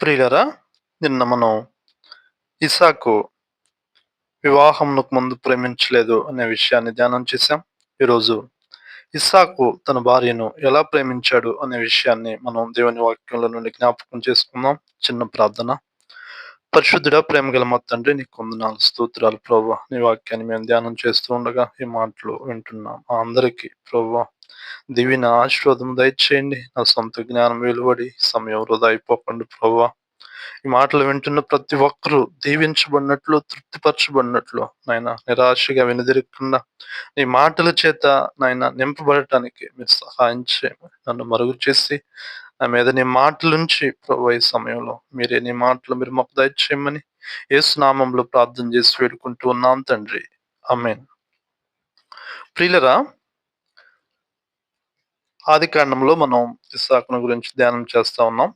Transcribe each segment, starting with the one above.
ప్రియులరా నిన్న మనం ఇసాకు వివాహంకు ముందు ప్రేమించలేదు అనే విషయాన్ని ధ్యానం చేశాం. ఈరోజు ఇస్సాకు తన భార్యను ఎలా ప్రేమించాడు అనే విషయాన్ని మనం దేవుని వాక్యంలో నుండి జ్ఞాపకం చేసుకుందాం. చిన్న ప్రార్థన. పరిశుద్ధుడ ప్రేమ గల మా తండ్రి నీకు కొందనాలు స్తోత్రాలు ప్రభా నీ వాక్యాన్ని మేము ధ్యానం చేస్తూ ఉండగా ఈ మాటలు వింటున్నాం. మా అందరికీ ప్రభా దివిన ఆశీర్వాదం దయచేయండి. నా సొంత జ్ఞానం వెలువడి సమయం వృధా అయిపోకండి ప్రభా. ఈ మాటలు వింటున్న ప్రతి ఒక్కరూ దీవించబడినట్లు తృప్తిపరచబడినట్లు నాయన నిరాశగా వెనుదిరగకుండా నీ మాటల చేత నాయన నింపబడటానికి మీరు సహాయం చేయమని నన్ను మరుగు చేసి నా మీద నీ మాటలుంచి ప్రభు ఈ సమయంలో మీరే నీ మాటలు మీరు మాకు దయచేయమని ఏసునామంలో ప్రార్థన చేసి వేడుకుంటూ ఉన్నాం తండ్రి. అమేన్ ప్రియులరా ఆది కాండంలో మనం ఇస్సాకును గురించి ధ్యానం చేస్తా ఉన్నాం.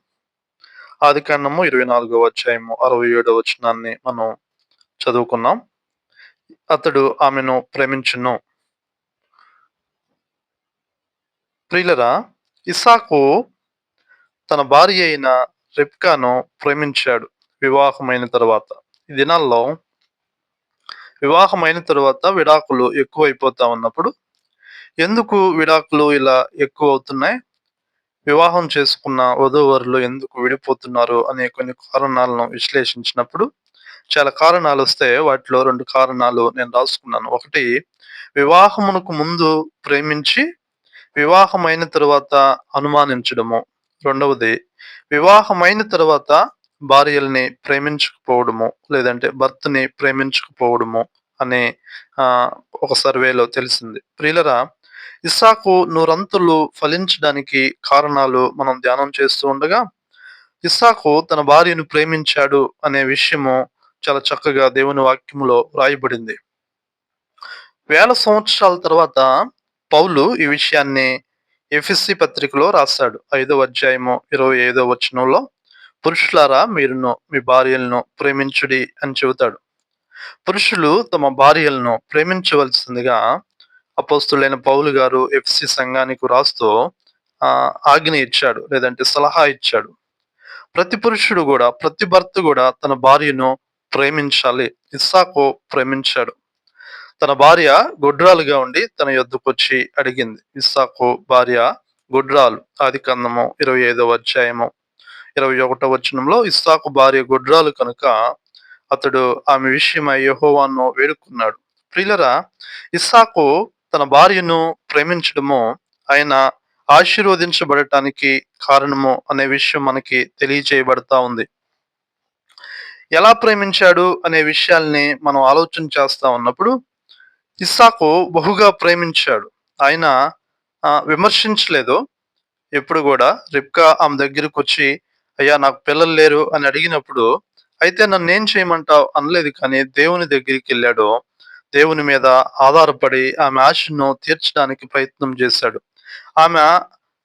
ఆది కాండము ఇరవై నాలుగో అధ్యాయము అరవై ఏడో వచనాన్ని మనం చదువుకున్నాం. అతడు ఆమెను ప్రేమించును. ప్రియులరా ఇసాకు తన భార్య అయిన రెప్కాను ప్రేమించాడు వివాహమైన తర్వాత. ఈ దినాల్లో వివాహమైన తర్వాత విడాకులు ఎక్కువైపోతా ఉన్నప్పుడు ఎందుకు విడాకులు ఇలా ఎక్కువ అవుతున్నాయి? వివాహం చేసుకున్న వధూవరులు ఎందుకు విడిపోతున్నారు అనే కొన్ని కారణాలను విశ్లేషించినప్పుడు చాలా కారణాలు వస్తే వాటిలో రెండు కారణాలు నేను రాసుకున్నాను. ఒకటి వివాహమునకు ముందు ప్రేమించి వివాహమైన తరువాత అనుమానించడము. రెండవది వివాహమైన తర్వాత భార్యల్ని ప్రేమించకపోవడము లేదంటే భర్తని ప్రేమించకపోవడము అనే ఒక సర్వేలో తెలిసింది. ప్రియులరా ఇస్సాకు నూరంతులు ఫలించడానికి కారణాలు మనం ధ్యానం చేస్తూ ఉండగా ఇస్సాకు తన భార్యను ప్రేమించాడు అనే విషయము చాలా చక్కగా దేవుని వాక్యములో రాయబడింది. వేల సంవత్సరాల తర్వాత పౌలు ఈ విషయాన్ని ఎఫ్ఎస్సి పత్రికలో రాశాడు. ఐదో అధ్యాయము ఇరవై ఐదో వచనంలో పురుషులారా మీరును మీ భార్యలను ప్రేమించుడి అని చెబుతాడు. పురుషులు తమ భార్యలను ప్రేమించవలసిందిగా అపోస్తులైన పౌలు గారు ఎఫ్సి సంఘానికి రాస్తూ ఆజ్ఞ ఇచ్చాడు లేదంటే సలహా ఇచ్చాడు. ప్రతి పురుషుడు కూడా ప్రతి భర్త కూడా తన భార్యను ప్రేమించాలి. ఇస్సాకు ప్రేమించాడు. తన భార్య గుడ్రాలుగా ఉండి తన యొద్దకు వచ్చి అడిగింది. ఇస్సాకు భార్య గుడ్రాలు. ఆది కందము ఇరవై ఐదవ అధ్యాయము. ఇరవై ఒకటో వచనంలో ఇస్సాకు భార్య గుడ్రాలు కనుక అతడు ఆమె విషయమై యహోవాను వేడుకున్నాడు. ప్రియులరా ఇస్సాకు తన భార్యను ప్రేమించడము ఆయన ఆశీర్వదించబడటానికి కారణము అనే విషయం మనకి తెలియజేయబడతా ఉంది. ఎలా ప్రేమించాడు అనే విషయాల్ని మనం ఆలోచన చేస్తా ఉన్నప్పుడు ఇస్సాకు బహుగా ప్రేమించాడు. ఆయన విమర్శించలేదు. ఎప్పుడు కూడా రిప్కా ఆమె దగ్గరకు వచ్చి అయ్యా నాకు పిల్లలు లేరు అని అడిగినప్పుడు అయితే నన్ను ఏం చేయమంటావు? అనలేదు కానీ దేవుని దగ్గరికి వెళ్ళాడు. దేవుని మీద ఆధారపడి ఆమె ఆశను తీర్చడానికి ప్రయత్నం చేశాడు. ఆమె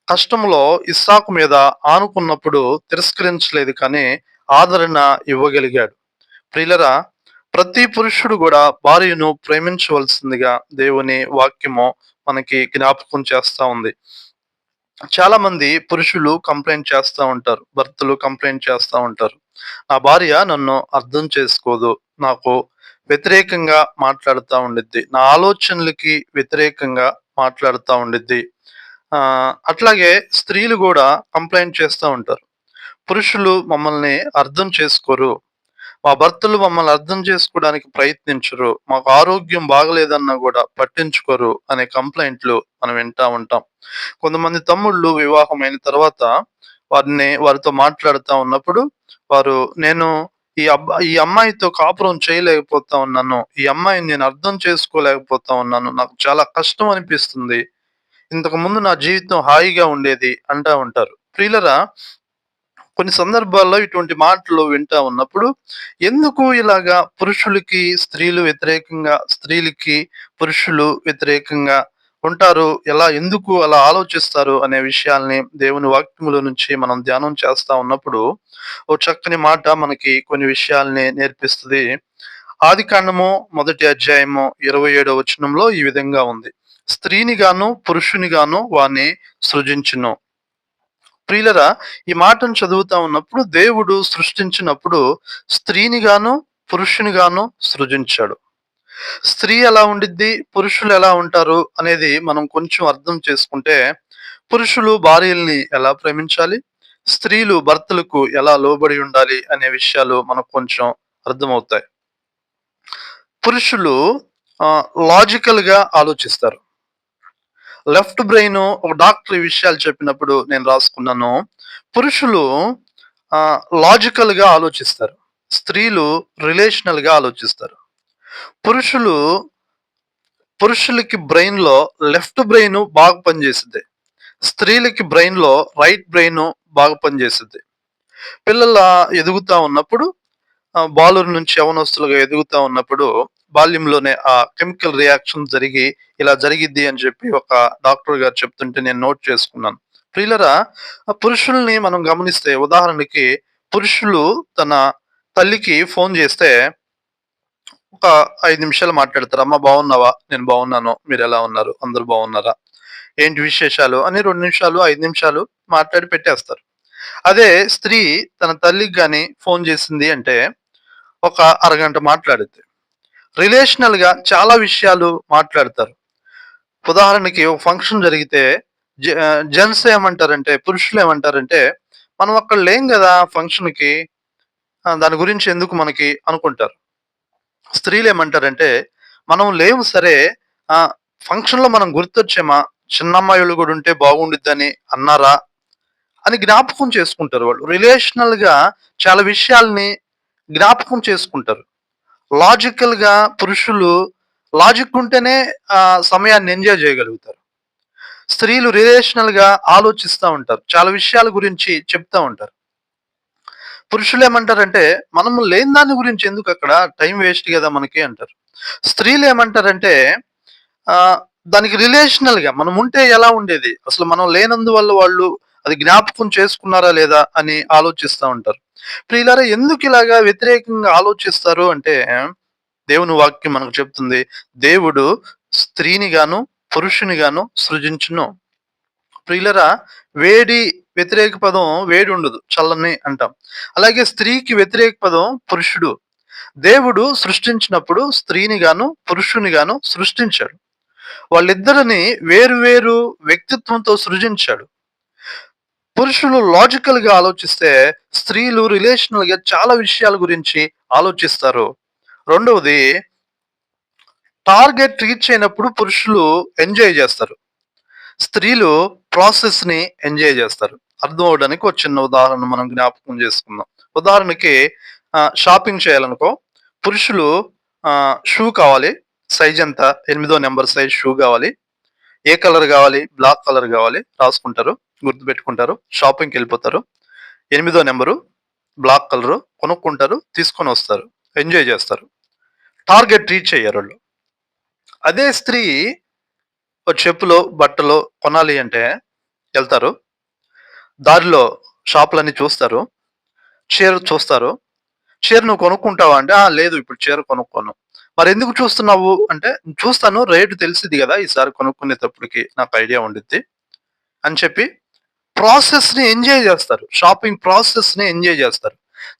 కష్టంలో ఇస్సాకు మీద ఆనుకున్నప్పుడు తిరస్కరించలేదు కానీ ఆదరణ ఇవ్వగలిగాడు. ప్రియులరా ప్రతి పురుషుడు కూడా భార్యను ప్రేమించవలసిందిగా దేవుని వాక్యము మనకి జ్ఞాపకం చేస్తా ఉంది. చాలా మంది పురుషులు కంప్లైంట్ చేస్తూ ఉంటారు భర్తలు కంప్లైంట్ చేస్తూ ఉంటారు. నా భార్య నన్ను అర్థం చేసుకోదు నాకు వ్యతిరేకంగా మాట్లాడుతూ ఉండిద్ది. నా ఆలోచనలకి వ్యతిరేకంగా మాట్లాడుతూ ఉండిద్ది. అట్లాగే స్త్రీలు కూడా కంప్లైంట్ చేస్తూ ఉంటారు. పురుషులు మమ్మల్ని అర్థం చేసుకోరు. మా భర్తలు మమ్మల్ని అర్థం చేసుకోవడానికి ప్రయత్నించరు. మాకు ఆరోగ్యం బాగలేదన్నా కూడా పట్టించుకోరు అనే కంప్లైంట్లు మనం వింటా ఉంటాం. కొంతమంది తమ్ముళ్ళు వివాహం అయిన తర్వాత వారిని వారితో మాట్లాడుతూ ఉన్నప్పుడు వారు నేను ఈ అబ్బా ఈ అమ్మాయితో కాపురం చేయలేకపోతా ఉన్నాను. ఈ అమ్మాయిని నేను అర్థం చేసుకోలేకపోతా ఉన్నాను. నాకు చాలా కష్టం అనిపిస్తుంది. ఇంతకు ముందు నా జీవితం హాయిగా ఉండేది అంటా ఉంటారు. ప్రియులరా కొన్ని సందర్భాల్లో ఇటువంటి మాటలు వింటా ఉన్నప్పుడు ఎందుకు ఇలాగా పురుషులకి స్త్రీలు వ్యతిరేకంగా స్త్రీలకి పురుషులు వ్యతిరేకంగా ఉంటారు ఎలా ఎందుకు అలా ఆలోచిస్తారు అనే విషయాల్ని దేవుని వాక్యముల నుంచి మనం ధ్యానం చేస్తా ఉన్నప్పుడు ఓ చక్కని మాట మనకి కొన్ని విషయాల్ని నేర్పిస్తుంది. ఆది కాండము మొదటి అధ్యాయము ఇరవై ఏడో వచనంలో ఈ విధంగా ఉంది. స్త్రీని గాను పురుషుని గాను వాణ్ణి సృజించును. ప్రియులరా ఈ మాటను చదువుతా ఉన్నప్పుడు దేవుడు సృష్టించినప్పుడు స్త్రీని గాను పురుషుని గాను సృజించాడు. స్త్రీ ఎలా ఉండిద్ది? పురుషులు ఎలా ఉంటారు? అనేది మనం కొంచెం అర్థం చేసుకుంటే పురుషులు భార్యల్ని ఎలా ప్రేమించాలి? స్త్రీలు భర్తలకు ఎలా లోబడి ఉండాలి? అనే విషయాలు మనకు కొంచెం అర్థమవుతాయి. పురుషులు లాజికల్గా ఆలోచిస్తారు. లెఫ్ట్ బ్రెయిన్ ఒక డాక్టర్ ఈ విషయాలు చెప్పినప్పుడు నేను రాసుకున్నాను. పురుషులు లాజికల్గా ఆలోచిస్తారు. స్త్రీలు రిలేషనల్గా ఆలోచిస్తారు. పురుషులు పురుషులకి బ్రెయిన్లో లెఫ్ట్ బ్రెయిన్ బాగా పనిచేస్తుంది. స్త్రీలకి బ్రెయిన్లో రైట్ బ్రెయిన్ బాగా పనిచేస్తుంది. పిల్లల ఎదుగుతా ఉన్నప్పుడు బాలురు నుంచి యవనస్తులుగా ఎదుగుతా ఉన్నప్పుడు బాల్యంలోనే ఆ కెమికల్ రియాక్షన్ జరిగి ఇలా జరిగిద్ది అని చెప్పి ఒక డాక్టర్ గారు చెప్తుంటే నేను నోట్ చేసుకున్నాను. ప్రియులరా పురుషుల్ని మనం గమనిస్తే ఉదాహరణకి పురుషులు తన తల్లికి ఫోన్ చేస్తే ఒక ఐదు నిమిషాలు మాట్లాడతారు. అమ్మ బాగున్నావా? నేను బాగున్నాను. మీరు ఎలా ఉన్నారు? అందరు బాగున్నారా? ఏంటి విశేషాలు? అని రెండు నిమిషాలు ఐదు నిమిషాలు మాట్లాడి పెట్టేస్తారు. అదే స్త్రీ తన తల్లికి కానీ ఫోన్ చేసింది అంటే ఒక అరగంట మాట్లాడితే రిలేషనల్గా చాలా విషయాలు మాట్లాడతారు. ఉదాహరణకి ఒక ఫంక్షన్ జరిగితే జెంట్స్ ఏమంటారంటే పురుషులు ఏమంటారంటే మనం అక్కడ లేం కదా ఫంక్షన్కి. దాని గురించి ఎందుకు మనకి అనుకుంటారు? స్త్రీలు ఏమంటారంటే మనం లేవు సరే ఆ ఫంక్షన్లో మనం గుర్తొచ్చేమా చిన్నమ్మాయిలు కూడా ఉంటే బాగుండిద్దని అన్నారా అని జ్ఞాపకం చేసుకుంటారు వాళ్ళు. రిలేషనల్గా చాలా విషయాల్ని జ్ఞాపకం చేసుకుంటారు. లాజికల్గా పురుషులు లాజిక్ ఉంటేనే ఆ సమయాన్ని ఎంజాయ్ చేయగలుగుతారు. స్త్రీలు రిలేషనల్గా ఆలోచిస్తూ ఉంటారు. చాలా విషయాల గురించి చెప్తా ఉంటారు. పురుషులు ఏమంటారంటే మనము లేని దాని గురించి ఎందుకు అక్కడ టైం వేస్ట్ కదా మనకి అంటారు. స్త్రీలు ఏమంటారంటే ఆ దానికి రిలేషనల్గా మనం ఉంటే ఎలా ఉండేది? అసలు మనం లేనందువల్ల వాళ్ళు అది జ్ఞాపకం చేసుకున్నారా లేదా అని ఆలోచిస్తూ ఉంటారు. ప్రియులారా ఎందుకు ఇలాగా వ్యతిరేకంగా ఆలోచిస్తారు అంటే దేవుని వాక్యం మనకు చెప్తుంది దేవుడు స్త్రీని గాను పురుషుని గాను సృజించును. ప్రియులరా వేడి వ్యతిరేక పదం వేడి ఉండదు చల్లని అంటాం. అలాగే స్త్రీకి వ్యతిరేక పదం పురుషుడు. దేవుడు సృష్టించినప్పుడు స్త్రీని గాను పురుషుని గాను సృష్టించాడు. వాళ్ళిద్దరిని వేరు వేరు వ్యక్తిత్వంతో సృజించాడు. పురుషులు లాజికల్గా ఆలోచిస్తే స్త్రీలు రిలేషనల్గా చాలా విషయాల గురించి ఆలోచిస్తారు. రెండవది టార్గెట్ రీచ్ అయినప్పుడు పురుషులు ఎంజాయ్ చేస్తారు. స్త్రీలు ప్రాసెస్ని ఎంజాయ్ చేస్తారు. అర్థం అవడానికి ఒక చిన్న ఉదాహరణ మనం జ్ఞాపకం చేసుకుందాం. ఉదాహరణకి షాపింగ్ చేయాలనుకో పురుషులు షూ కావాలి సైజ్ ఎంత? ఎనిమిదో నెంబర్ సైజ్ షూ కావాలి ఏ కలర్ కావాలి? బ్లాక్ కలర్ కావాలి రాసుకుంటారు గుర్తుపెట్టుకుంటారు షాపింగ్కి వెళ్ళిపోతారు ఎనిమిదో నెంబరు బ్లాక్ కలరు కొనుక్కుంటారు తీసుకొని వస్తారు ఎంజాయ్ చేస్తారు టార్గెట్ రీచ్ అయ్యారు వాళ్ళు. అదే స్త్రీ చెప్పులో బట్టలు కొనాలి అంటే వెళ్తారు దారిలో షాపులన్నీ చూస్తారు. చీర చూస్తారు. చీర నువ్వు కొనుక్కుంటావా అంటే లేదు ఇప్పుడు చీర కొనుక్కోను. మరి ఎందుకు చూస్తున్నావు అంటే చూస్తాను రేటు తెలిసింది కదా ఈసారి కొనుక్కునేటప్పటికి నాకు ఐడియా ఉండిద్ది. అని చెప్పి ప్రాసెస్ని ఎంజాయ్ చేస్తారు. షాపింగ్ ప్రాసెస్ని ఎంజాయ్ చేస్తారు.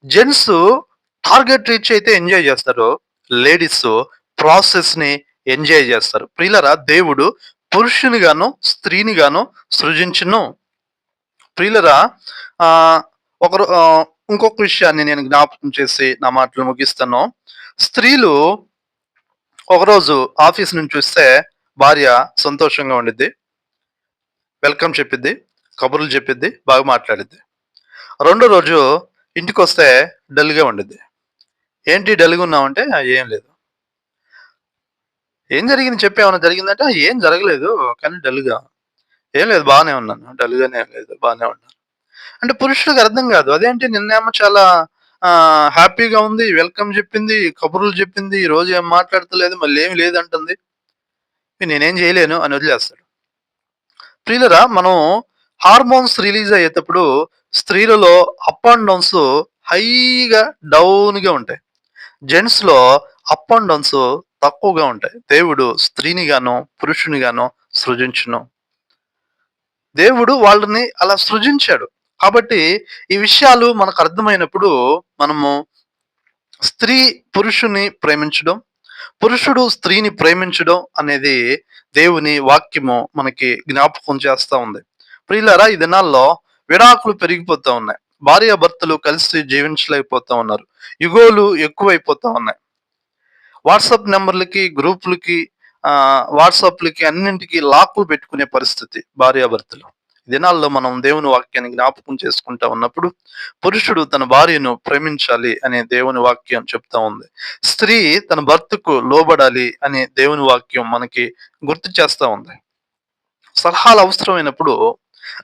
జెంట్స్ టార్గెట్ రీచ్ అయితే ఎంజాయ్ చేస్తారు. లేడీస్ ప్రాసెస్ని ఎంజాయ్ చేస్తారు. ప్రియులరా దేవుడు పురుషుని గాను స్త్రీని గాను సృజించును. ప్రియులరా ఒకరు ఇంకొక విషయాన్ని నేను జ్ఞాపకం చేసి నా మాటలు ముగిస్తాను. స్త్రీలు ఒకరోజు ఆఫీస్ నుంచి చూస్తే భార్య సంతోషంగా ఉండిద్ది వెల్కమ్ చెప్పిద్ది కబుర్లు చెప్పిద్ది బాగా మాట్లాడిద్ది. రెండో రోజు ఇంటికి వస్తే డల్గా ఉండిద్ది. ఏంటి డల్గా ఉన్నామంటే ఏం లేదు. ఏం జరిగింది చెప్పేమన్నా జరిగిందంటే ఏం జరగలేదు కానీ డల్గా. ఏం లేదు బాగానే ఉన్నాను. డల్గానే లేదు బాగానే ఉన్నాను. అంటే పురుషుడికి అర్థం కాదు. అదేంటి నిన్నేమో చాలా హ్యాపీగా ఉంది వెల్కమ్ చెప్పింది కబుర్లు చెప్పింది ఈ రోజు ఏం మాట్లాడతలేదు మళ్ళీ ఏమి లేదంటుంది. నేనేం చేయలేను అని వదిలేస్తాడు. ప్రియులరా మనం హార్మోన్స్ రిలీజ్ అయ్యేటప్పుడు స్త్రీలలో అప్ అండ్ డౌన్స్ హైగా డౌన్గా ఉంటాయి. జెంట్స్లో అప్ అండ్ డౌన్స్ తక్కువగా ఉంటాయి. దేవుడు స్త్రీని గాను పురుషుని గాను సృజించును. దేవుడు వాళ్ళని అలా సృజించాడు. కాబట్టి ఈ విషయాలు మనకు అర్థమైనప్పుడు మనము స్త్రీ పురుషుని ప్రేమించడం పురుషుడు స్త్రీని ప్రేమించడం అనేది దేవుని వాక్యము మనకి జ్ఞాపకం చేస్తా ఉంది. ప్రియులరా ఈ దినాల్లో విడాకులు పెరిగిపోతూ ఉన్నాయి. భార్య భర్తలు కలిసి జీవించలేకపోతూ ఉన్నారు. యుగోలు ఎక్కువైపోతూ ఉన్నాయి. వాట్సాప్ నెంబర్లకి గ్రూపులకి వాట్సాప్లకి అన్నింటికి లాక్లు పెట్టుకునే పరిస్థితి భార్యాభర్తలు. దినాల్లో మనం దేవుని వాక్యాన్ని జ్ఞాపకం చేసుకుంటా ఉన్నప్పుడు పురుషుడు తన భార్యను ప్రేమించాలి అనే దేవుని వాక్యం చెప్తా ఉంది. స్త్రీ తన భర్తకు లోబడాలి అనే దేవుని వాక్యం మనకి గుర్తు చేస్తా ఉంది. సలహాలు అవసరమైనప్పుడు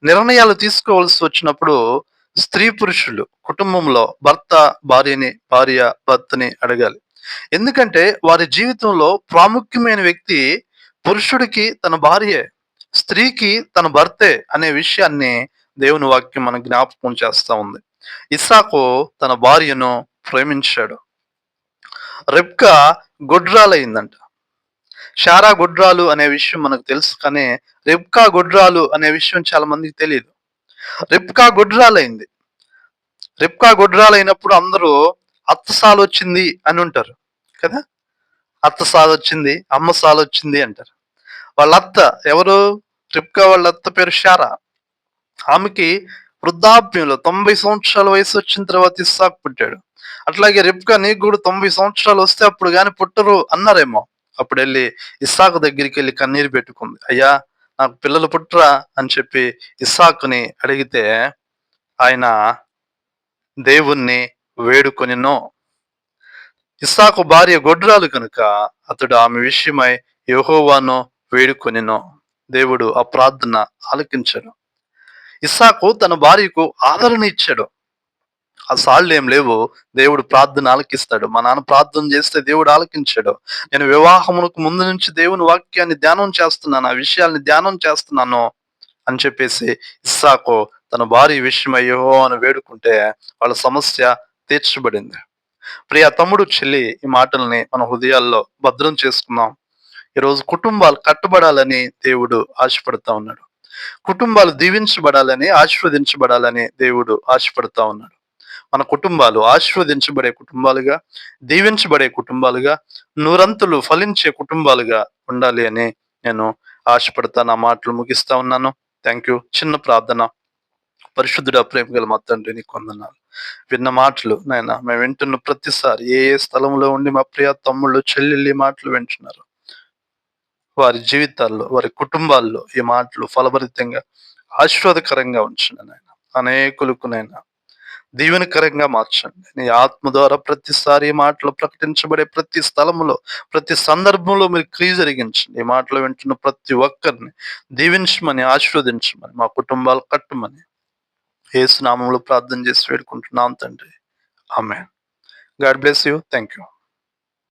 నిర్ణయాలు తీసుకోవాల్సి వచ్చినప్పుడు స్త్రీ పురుషులు కుటుంబంలో భర్త భార్యని భార్య భర్తని అడగాలి. ఎందుకంటే వారి జీవితంలో ప్రాముఖ్యమైన వ్యక్తి పురుషుడికి తన భార్యే స్త్రీకి తన భర్తే అనే విషయాన్ని దేవుని వాక్యం మన జ్ఞాపకం చేస్తూ ఉంది. ఇసాకు తన భార్యను ప్రేమించాడు. రెప్క గొడ్రాలయ్యిందంట షారా గొడ్రాలు అనే విషయం మనకు తెలుసు కానీ రెప్కా గొడ్రాలు అనే విషయం చాలా మందికి తెలియదు రెప్కా గొడ్రాలైంది. రెప్కా గొడ్రాలైనప్పుడు అందరూ అత్త సాలు వచ్చింది అని ఉంటారు కదా? అత్త సాలు వచ్చింది అమ్మ సాలు వచ్చింది అంటారు. వాళ్ళ అత్త ఎవరు? రిప్కా వాళ్ళ అత్త పేరు షారా. ఆమెకి వృద్ధాప్యంలో తొంభై సంవత్సరాల వయసు వచ్చిన తర్వాత ఇస్సాకు పుట్టాడు. అట్లాగే రిప్కా నీకు కూడా తొంభై సంవత్సరాలు వస్తే అప్పుడు కానీ పుట్టరు అన్నారేమో. అప్పుడు వెళ్ళి ఇస్సాకు దగ్గరికి వెళ్ళి కన్నీరు పెట్టుకుంది. అయ్యా నాకు పిల్లలు పుట్టరా అని చెప్పి ఇస్సాకుని అడిగితే ఆయన దేవుణ్ణి వేడుకొనినో. ఇస్సాకు భార్య గొడ్రాలు కనుక అతడు ఆమె విషయమై యహోవాను వేడుకొనినో. దేవుడు ఆ ప్రార్థన ఆలకించాడు ఇస్సాకు తన భార్యకు ఆదరణ ఇచ్చాడు. ఆ సాళ్ళు ఏం లేవు. దేవుడు ప్రార్థన ఆలకిస్తాడు. మా నాన్న ప్రార్థన చేస్తే దేవుడు ఆలకించాడు. నేను వివాహమునకు ముందు నుంచి దేవుని వాక్యాన్ని ధ్యానం చేస్తున్నాను. ఆ విషయాల్ని ధ్యానం చేస్తున్నాను అని చెప్పేసి ఇస్సాకు తన భార్య విషయమై యహో అని వేడుకుంటే వాళ్ళ సమస్య తీర్చబడింది. ప్రియ తమ్ముడు చెల్లి ఈ మాటల్ని మన హృదయాల్లో భద్రం చేసుకున్నాం ఈరోజు కుటుంబాలు కట్టబడాలని దేవుడు ఆశపడతా ఉన్నాడు. కుటుంబాలు దీవించబడాలని ఆశీర్వదించబడాలని దేవుడు ఆశపడతా ఉన్నాడు. మన కుటుంబాలు ఆశీర్వదించబడే కుటుంబాలుగా దీవించబడే కుటుంబాలుగా నూరంతులు ఫలించే కుటుంబాలుగా ఉండాలి అని నేను ఆశపడతా నా మాటలు ముగిస్తా ఉన్నాను. థ్యాంక్ యూ చిన్న ప్రార్థన. పరిశుద్ధుడ ప్రేమ గల మా తండ్రిని నీకు విన్న మాటలు నాయన మేము వింటున్న ప్రతిసారి ఏ ఏ స్థలంలో ఉండి మా ప్రియ తమ్ముళ్ళు చెల్లెళ్ళు మాటలు వింటున్నారు వారి జీవితాల్లో వారి కుటుంబాల్లో ఈ మాటలు ఫలభరితంగా ఆశీర్వాదకరంగా ఉంచండి నాయన. అనేకులకు నైనా దీవెనకరంగా మార్చండి. నీ ఆత్మ ద్వారా ప్రతిసారి ఈ మాటలు ప్రకటించబడే ప్రతి స్థలంలో ప్రతి సందర్భంలో మీరు క్రియ జరిగించండి. ఈ మాటలు వింటున్న ప్రతి ఒక్కరిని దీవించమని ఆశీర్వదించమని మా కుటుంబాలు కట్టమని ఏసునామంలో ప్రార్థన చేసి వేడుకుంటున్నాం తండ్రి. ఆమె God bless you. Thank you